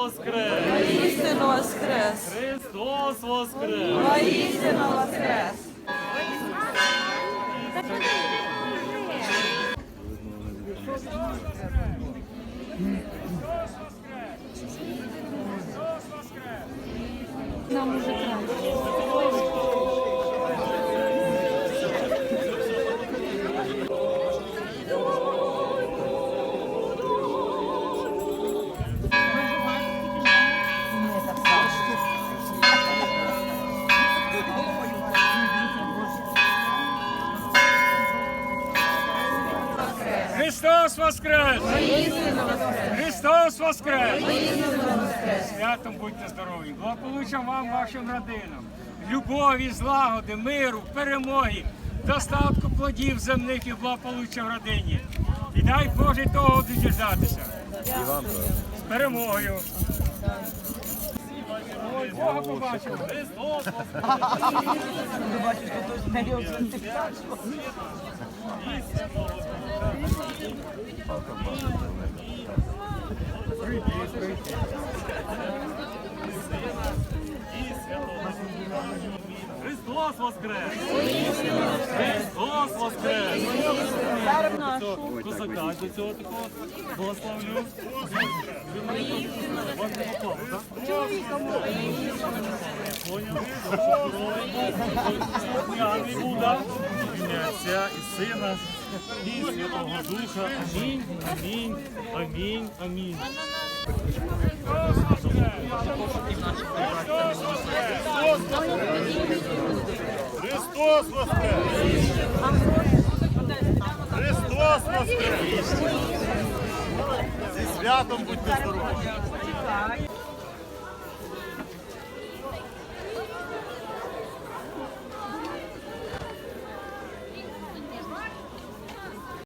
воскрес! Воістину воскрес! Христос воскрес! Воістину воскрес! Нам уже краще. Христос Воскрес! Христос Воскрес! Святом будьте здорові! Благополуччя вам, вашим родинам! Любові, злагоди, миру, перемоги, достатку плодів земних і благополуччя в родині. І дай Боже того діждатися. З перемогою! Бога побачимо! Христос воскрес! Христос воскрес! Христос воскрес! Козака до цього такого благословлю. Попало, так? Поняв? Здоровий Буда, ім'я Отця і Сина і Святого Духа. Амінь, амінь, амінь, амінь. Христос воскрес! Христос воскрес! Святом будьте здорові!